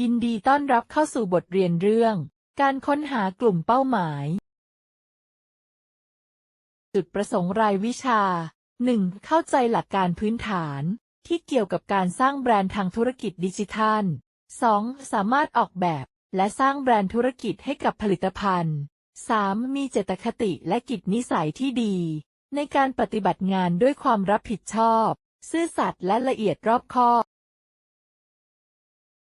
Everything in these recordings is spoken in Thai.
ยินดีต้อนรับเข้าสู่บทเรียนเรื่อง การค้นหากลุ่มเป้าหมาย จุดประสงค์รายวิชา 1. เข้าใจหลักการพื้นฐาน ที่เกี่ยวกับการสร้างแบรนด์ทางธุรกิจดิจิทัล 2. สามารถออกแบบ และสร้างแบรนด์ธุรกิจให้กับผลิตภัณฑ์ 3. มีเจตคติและกิจนิสัยที่ดี ในการปฏิบัติงานด้วยความรับผิดชอบ ซื่อสัตย์และละเอียดรอบคอบ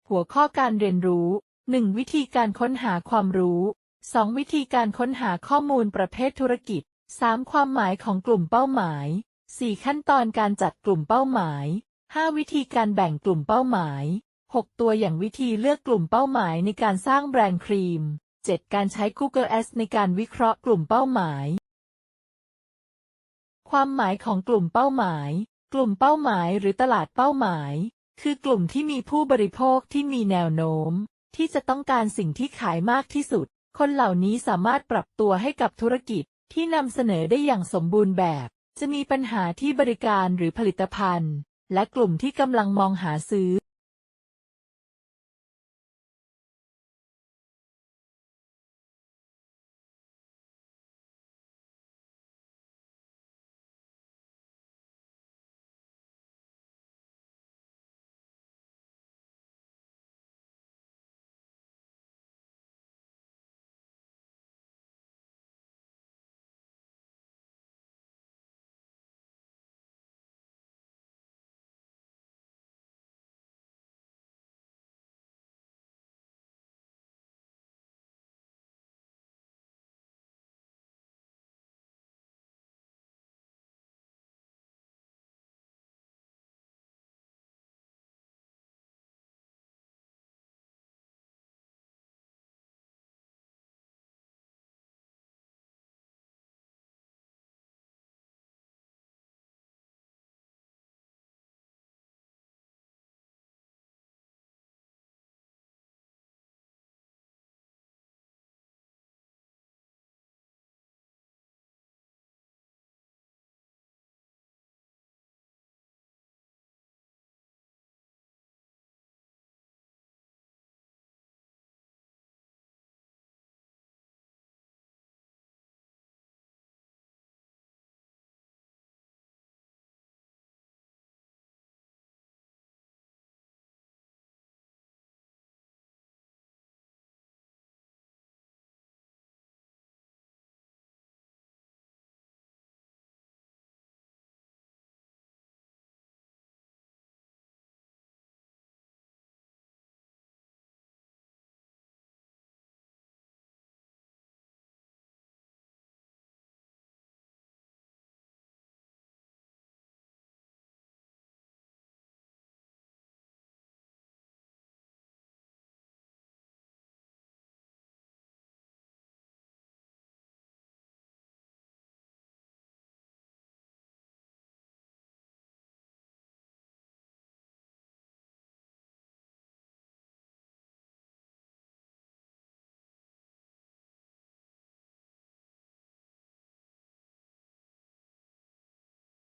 หัวข้อการเรียนรู้ 1. วิธีการค้นหาความรู้ 2. วิธีการค้นหาข้อมูลประเภทธุรกิจ 3. ความหมายของกลุ่มเป้าหมาย 4. ขั้นตอนการจัดกลุ่มเป้าหมาย 5. วิธีการแบ่งกลุ่มเป้าหมาย 6. ตัวอย่างวิธีเลือกกลุ่มเป้าหมายในการสร้างแบรนด์ครีม 7. การใช้ Google Ads ในการวิเคราะห์กลุ่มเป้าหมาย ความหมายของกลุ่มเป้าหมาย กลุ่มเป้าหมายหรือตลาดเป้าหมาย คือกลุ่มที่มีผู้บริโภคที่มีแนวโน้ม ที่จะต้องการสิ่งที่ขายมากที่สุด คนเหล่านี้สามารถปรับตัวให้กับธุรกิจที่นำเสนอได้อย่างสมบูรณ์แบบ จะมีปัญหาที่บริการหรือผลิตภัณฑ์ และกลุ่มที่กำลังมองหาซื้อ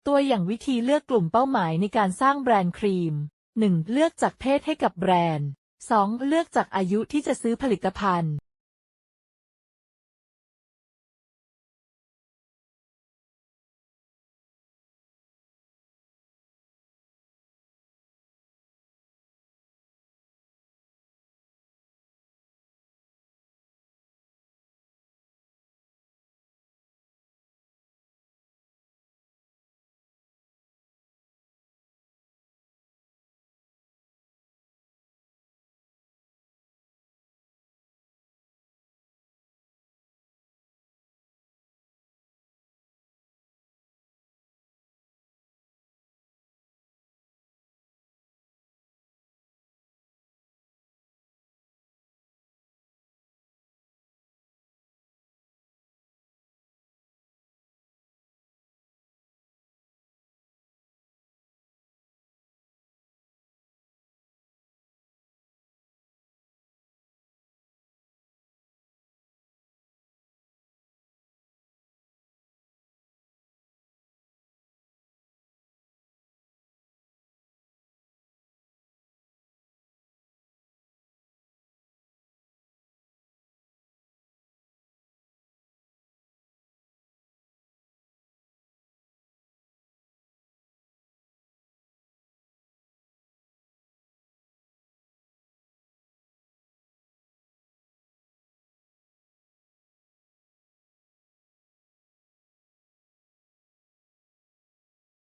ตัวอย่างวิธีเลือกกลุ่มเป้าหมายในการสร้างแบรนด์ครีม 1. เลือกจากเพศให้กับแบรนด์ 2. เลือกจากอายุที่จะซื้อผลิตภัณฑ์